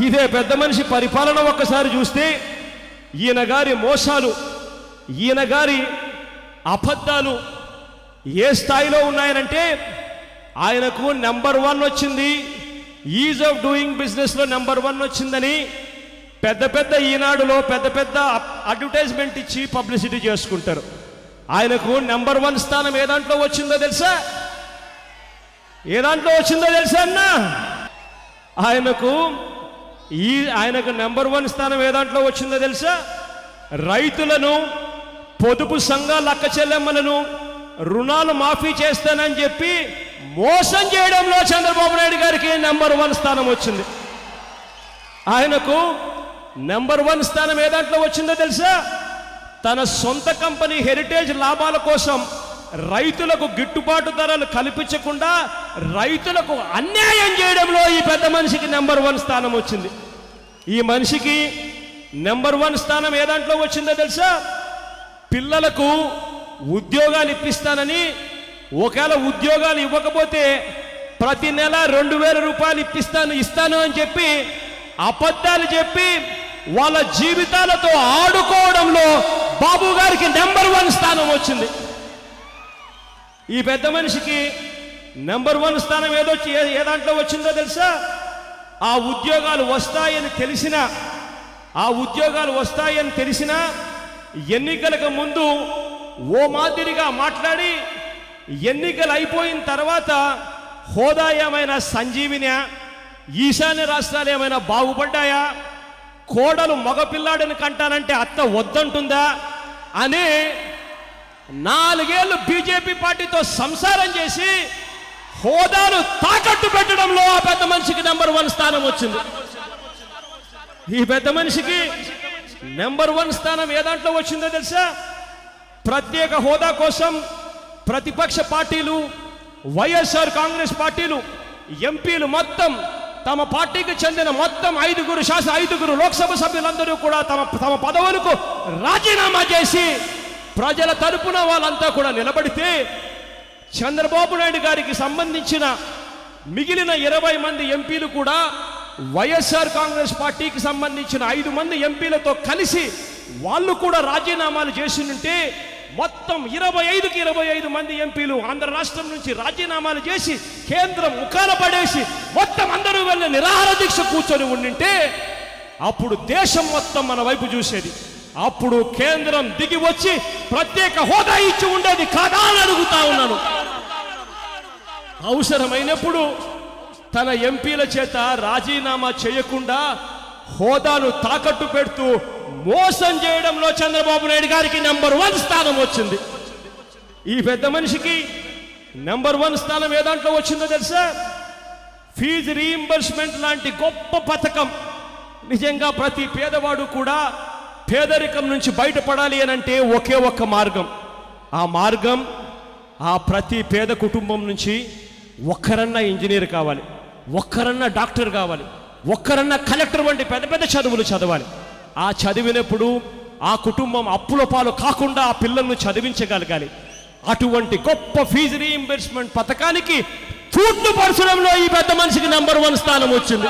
ఇదే పెద్ద మనిషి పరిపాలన ఒక్కసారి చూస్తే ఈయన గారి మోసాలు ఈయన గారి అబద్ధాలు ఏ స్థాయిలో ఉన్నాయనంటే ఆయనకు నెంబర్ వన్ వచ్చింది ఈజ్ ఆఫ్ డూయింగ్ బిజినెస్లో నెంబర్ వన్ వచ్చిందని పెద్ద పెద్ద ఈనాడులో పెద్ద పెద్ద అడ్వర్టైజ్మెంట్ ఇచ్చి పబ్లిసిటీ చేసుకుంటారు. ఆయనకు నెంబర్ వన్ స్థానం ఏ దాంట్లో వచ్చిందో తెలుసా? ఏ దాంట్లో వచ్చిందో తెలుసా అన్నా? ఆయనకు ఈ ఆయనకు నెంబర్ వన్ స్థానం ఏ దాంట్లో వచ్చిందో తెలుసా? రైతులను పొదుపు సంఘాల అక్క చెల్లెమ్మలను రుణాలు మాఫీ చేస్తానని చెప్పి మోసం చేయడంలో చంద్రబాబు నాయుడు గారికి నెంబర్ వన్ స్థానం వచ్చింది. ఆయనకు నెంబర్ వన్ స్థానం ఏ దాంట్లో వచ్చిందో తెలుసా? తన సొంత కంపెనీ హెరిటేజ్ లాభాల కోసం రైతులకు గిట్టుబాటు ధరలు కల్పించకుండా రైతులకు అన్యాయం చేయడంలో ఈ పెద్ద మనిషికి నెంబర్ వన్ స్థానం వచ్చింది. ఈ మనిషికి నెంబర్ వన్ స్థానం ఏ దాంట్లో వచ్చిందో తెలుసా? పిల్లలకు ఉద్యోగాలు ఇప్పిస్తానని ఒకవేళ ఉద్యోగాలు ఇవ్వకపోతే ప్రతి నెల రెండు వేల రూపాయలు ఇప్పిస్తాను ఇస్తాను అని చెప్పి అబద్ధాలు చెప్పి వాళ్ళ జీవితాలతో ఆడుకోవడంలో బాబు గారికి నెంబర్ వన్ స్థానం వచ్చింది. ఈ పెద్ద మనిషికి నెంబర్ వన్ స్థానం ఏదో వచ్చి- ఏ- దాంట్లో వచ్చిందో తెలుసా? ఆ ఉద్యోగాలు వస్తాయని తెలిసిన ఆ ఉద్యోగాలు వస్తాయని తెలిసిన ఎన్నికలకు ముందు ఓ మాదిరిగా మాట్లాడి ఎన్నికలు అయిపోయిన తర్వాత హోదా ఏమైనా సంజీవినా ఈశాన్య రాష్ట్రాలు ఏమైనా బాగుపడ్డాయా? కోడలు మగపిల్లాడిని కంటానంటే అత్త వద్దంటుందా? అనే నాలుగేళ్ళు బీజేపీ పార్టీతో సంసారం చేసి హోదాను తాకట్టు పెట్టడంలో ఆ పెద్ద మనిషికి నెంబర్ వన్ స్థానం వచ్చింది. ఈ పెద్ద మనిషికి నెంబర్ వన్ స్థానం ఏ దాంట్లో వచ్చిందో తెలుసా? ప్రత్యేక హోదా కోసం ప్రతిపక్ష పార్టీలు వైఎస్ఆర్ కాంగ్రెస్ పార్టీలు ఎంపీలు మొత్తం తమ పార్టీకి చెందిన మొత్తం ఐదుగురు శాసన ఐదుగురు లోక్సభ సభ్యులందరూ కూడా తమ తమ పదవులకు రాజీనామా చేసి ప్రజల తరపున వాళ్ళంతా కూడా నిలబడితే చంద్రబాబు నాయుడు గారికి సంబంధించిన మిగిలిన ఇరవై మంది ఎంపీలు కూడా వైఎస్ఆర్ కాంగ్రెస్ పార్టీకి సంబంధించిన ఐదు మంది ఎంపీలతో కలిసి వాళ్ళు కూడా రాజీనామాలు చేసినుంటే మొత్తం ఇరవై ఐదుకి ఇరవై ఐదు మంది ఎంపీలు ఆంధ్ర రాష్ట్రం నుంచి రాజీనామాలు చేసి కేంద్రం ముఖాన పడేసి మొత్తం అందరూ వెళ్ళి నిరాహార దీక్ష కూర్చొని ఉండింటే అప్పుడు దేశం మొత్తం మన వైపు చూసేది. అప్పుడు కేంద్రం దిగి వచ్చి ప్రత్యేక హోదా ఇచ్చి ఉండేది కాదా అని అడుగుతా ఉన్నాను. అవసరమైనప్పుడు తన ఎంపీల చేత రాజీనామా చేయకుండా హోదాను తాకట్టు పెడుతూ మోసం చేయడంలో చంద్రబాబు నాయుడు గారికి నెంబర్ వన్ స్థానం వచ్చింది. ఈ పెద్ద మనిషికి నెంబర్ వన్ స్థానం ఏ దాంట్లో వచ్చిందో తెలుసా? ఫీజు రీయింబర్స్మెంట్ లాంటి గొప్ప పథకం. నిజంగా ప్రతి పేదవాడు కూడా పేదరికం నుంచి బయటపడాలి అని అంటే ఒకే ఒక్క మార్గం. ఆ మార్గం ఆ ప్రతి పేద కుటుంబం నుంచి ఒక్కరన్నా ఇంజనీర్ కావాలి ఒక్కరన్నా డాక్టర్ కావాలి ఒక్కరన్నా కలెక్టర్ వంటి పెద్ద పెద్ద చదువులు చదవాలి. ఆ చదివినప్పుడు ఆ కుటుంబం అప్పుల పాలు కాకుండా ఆ పిల్లలను చదివించగలగాలి. అటువంటి గొప్ప ఫీజు రీఇంబర్స్మెంట్ పథకానికి తూట్లు పరిశ్రమలో ఈ పెద్ద మనిషికి నెంబర్ వన్ స్థానం వచ్చింది.